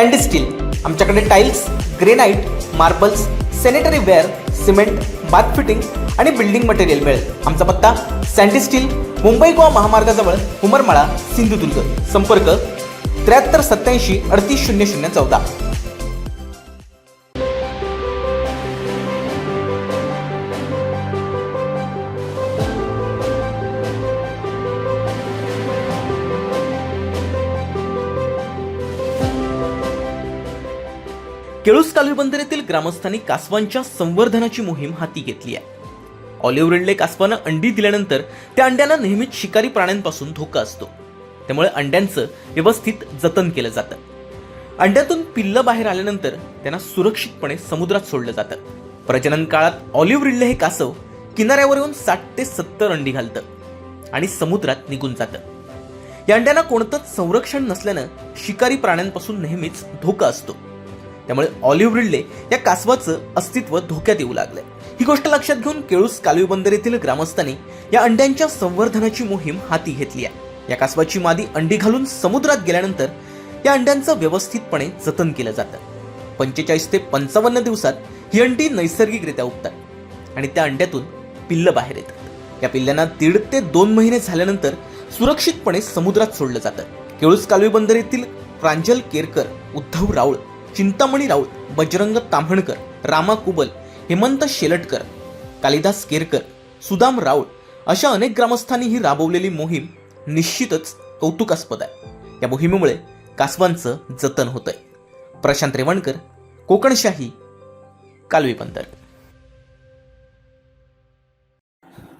Sandy Steel आमच्याकडे tiles granite marbles sanitary ware cement bath fitting आणि building material मिळेल. आमचा पत्ता सँडी स्टील मुंबई गोवा महामार्गाजवळ उमरमाळा सिंधुदुर्ग. संपर्क त्र्याहत्तर सत्याऐंशी अडतीस शून्य शून्य चौदा. केळूस कालवीबंदर येथील ग्रामस्थांनी कासवांच्या संवर्धनाची मोहीम हाती घेतली आहे. ऑलिव्ह रिडले कासवानं अंडी दिल्यानंतर त्या अंड्यांना नेहमीच शिकारी प्राण्यांपासून धोका असतो. त्यामुळे अंड्यांचं व्यवस्थित जतन केलं जातं. अंड्यातून पिल्लं बाहेर आल्यानंतर त्यांना सुरक्षितपणे समुद्रात सोडलं जातं. प्रजनन काळात ऑलिव्ह रिडले हे कासव किनाऱ्यावर येऊन साठ ते सत्तर अंडी घालतं आणि समुद्रात निघून जातं. या अंड्यांना कोणतंच संरक्षण नसल्यानं शिकारी प्राण्यांपासून नेहमीच धोका असतो. त्यामुळे ऑलिव्ह रिडले या कासवाचं अस्तित्व धोक्यात येऊ लागलंय. ही गोष्ट लक्षात घेऊन केळूस कालवी बंदर येथील ग्रामस्थांनी या अंड्यांच्या संवर्धनाची मोहीम हाती घेतली आहे. या कासवाची मादी अंडी घालून समुद्रात गेल्यानंतर या अंड्यांचं व्यवस्थितपणे जतन केलं जातं. पंचेचाळीस ते पंचावन्न दिवसात ही अंडी नैसर्गिकरित्या उगतात आणि त्या अंड्यातून पिल्लं बाहेर येतात. या पिल्लांना दीड ते दोन महिने झाल्यानंतर सुरक्षितपणे समुद्रात सोडलं जातं. केळूस कालवी बंदर येथील प्रांजल केरकर उद्धव राऊळ चिंतामणी राऊत बजरंग ताम्हणकर रामा कुबल हेमंत शेलटकर कालिदास केरकर सुदाम राऊळ अशा अनेक ग्रामस्थांनी ही राबवलेली मोहीम निश्चितच कौतुकास्पद आहे. या मोहिमेमुळे कासवांचं जतन होतंय. प्रशांत रेवणकर कोकणशाही कालवी